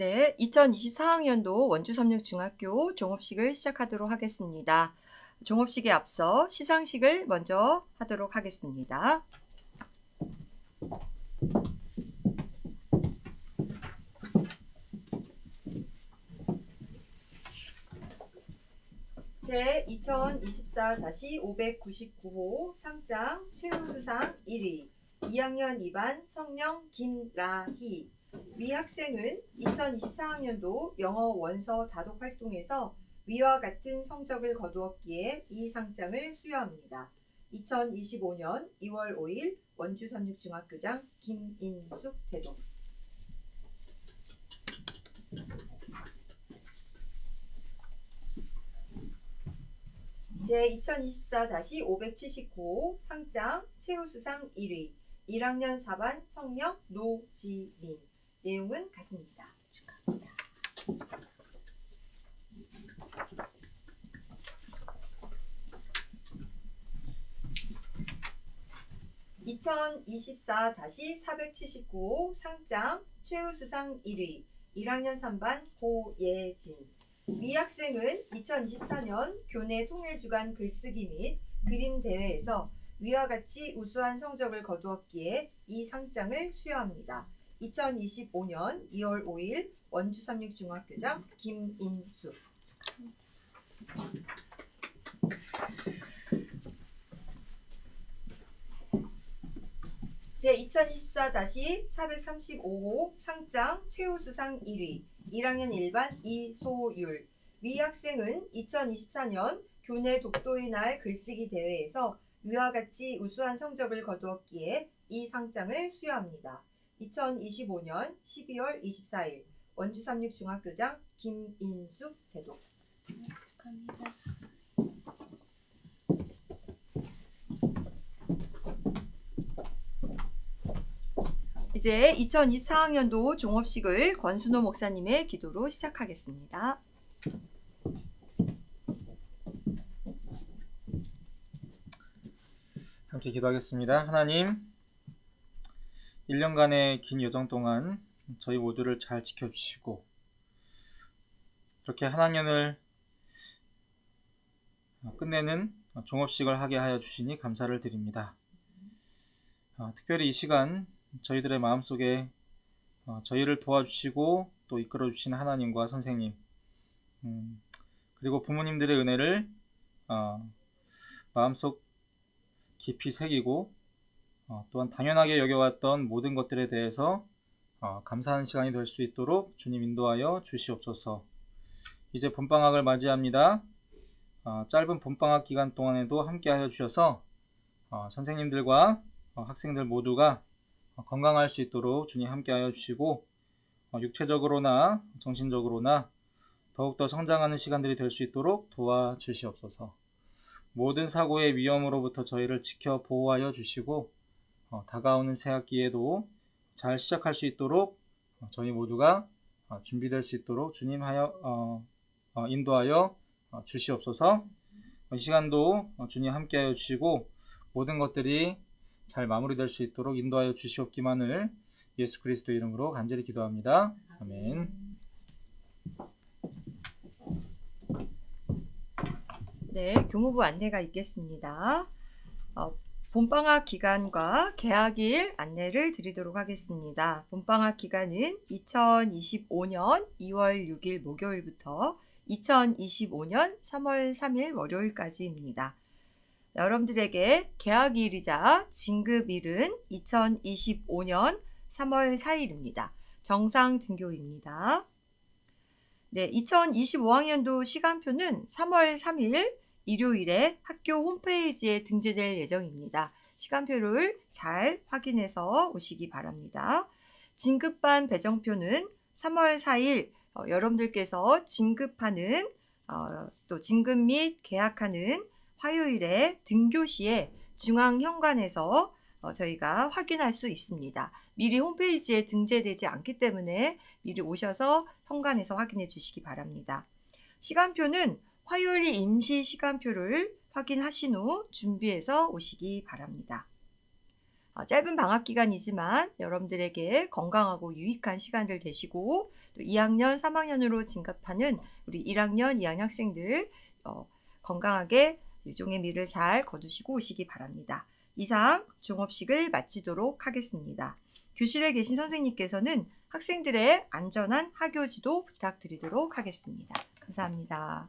네, 2024학년도 원주섬육중학교 종업식을 시작하도록 하겠습니다. 종업식에 앞서 시상식을 먼저 하도록 하겠습니다. 제 2024-599호 상장 최우수상 1위 2학년 2반 성명 김라희 위 학생은 2024학년도 영어 원서 다독 활동에서 위와 같은 성적을 거두었기에 이 상장을 수여합니다. 2025년 2월 5일 원주 삼육중학교장 김인숙 대동 제 2024-579호 상장 최우수상 1위. 1학년 4반 성명 노지민 내용은 같습니다. 축하합니다. 2024-479호 상장 최우수상 1위 1학년 3반 고예진 위 학생은 2024년 교내 통일주간 글쓰기 및 그림 대회에서 위와 같이 우수한 성적을 거두었기에 이 상장을 수여합니다. 2025년 2월 5일 원주 삼육중학교장 김인숙 제 2024-435호 상장 최우수상 1위. 1학년 1반 이소율. 위 학생은 2024년 교내 독도의 날 글쓰기 대회에서 위와 같이 우수한 성적을 거두었기에 이 상장을 수여합니다. 2025년 12월 24일 원주 삼육중학교장 김인숙 대독 축하합니다. 이제 2024학년도 종업식을 권순호 목사님의 기도로 시작하겠습니다. 함께 기도하겠습니다. 하나님, 1년간의 긴 여정 동안 저희 모두를 잘 지켜주시고, 이렇게 한 학년을 끝내는 종업식을 하게 하여 주시니 감사를 드립니다. 어, 특별히 이 시간 저희들의 마음속에 어, 저희를 도와주시고 또 이끌어 주신 하나님과 선생님, 음, 그리고 부모님들의 은혜를 어, 마음속 깊이 새기고 어, 또한 당연하게 여겨왔던 모든 것들에 대해서 어, 감사하는 시간이 될 수 있도록 주님 인도하여 주시옵소서. 이제 봄방학을 맞이합니다. 어, 짧은 봄방학 기간 동안에도 함께하여 주셔서 어, 선생님들과 어, 학생들 모두가 어, 건강할 수 있도록 주님 함께하여 주시고 어, 육체적으로나 정신적으로나 더욱더 성장하는 시간들이 될 수 있도록 도와주시옵소서. 모든 사고의 위험으로부터 저희를 지켜 보호하여 주시고 어, 다가오는 새 학기에도 잘 시작할 수 있도록 어, 저희 모두가 어, 준비될 수 있도록 주님 하여 어, 어, 인도하여 어, 주시옵소서. 이 시간도 어, 주님 함께하여 주시고 모든 것들이 잘 마무리될 수 있도록 인도하여 주시옵기만을 예수 그리스도 이름으로 간절히 기도합니다. 아멘. 네, 교무부 안내가 있겠습니다. 어, 봄방학 기간과 개학일 안내를 드리도록 하겠습니다. 봄방학 기간은 2025년 2월 6일 목요일부터 2025년 3월 3일 월요일까지입니다. 여러분들에게 개학일이자 진급일은 2025년 3월 4일입니다. 정상 등교입니다. 네, 2025학년도 시간표는 3월 3일 일요일에 학교 홈페이지에 등재될 예정입니다. 시간표를 잘 확인해서 오시기 바랍니다. 진급반 배정표는 3월 4일 어, 여러분들께서 진급하는 어, 또 진급 및 개학하는 화요일에 등교 시에 중앙현관에서 어, 저희가 확인할 수 있습니다. 미리 홈페이지에 등재되지 않기 때문에 미리 오셔서 현관에서 확인해 주시기 바랍니다. 시간표는 화요일 임시 시간표를 확인하신 후 준비해서 오시기 바랍니다. 어, 짧은 방학 기간이지만 여러분들에게 건강하고 유익한 시간들 되시고 또 2학년, 3학년으로 진급하는 우리 1학년, 2학년 학생들 어, 건강하게 유종의 미를 잘 거두시고 오시기 바랍니다. 이상 종업식을 마치도록 하겠습니다. 교실에 계신 선생님께서는 학생들의 안전한 학교 지도 부탁드리도록 하겠습니다. 감사합니다.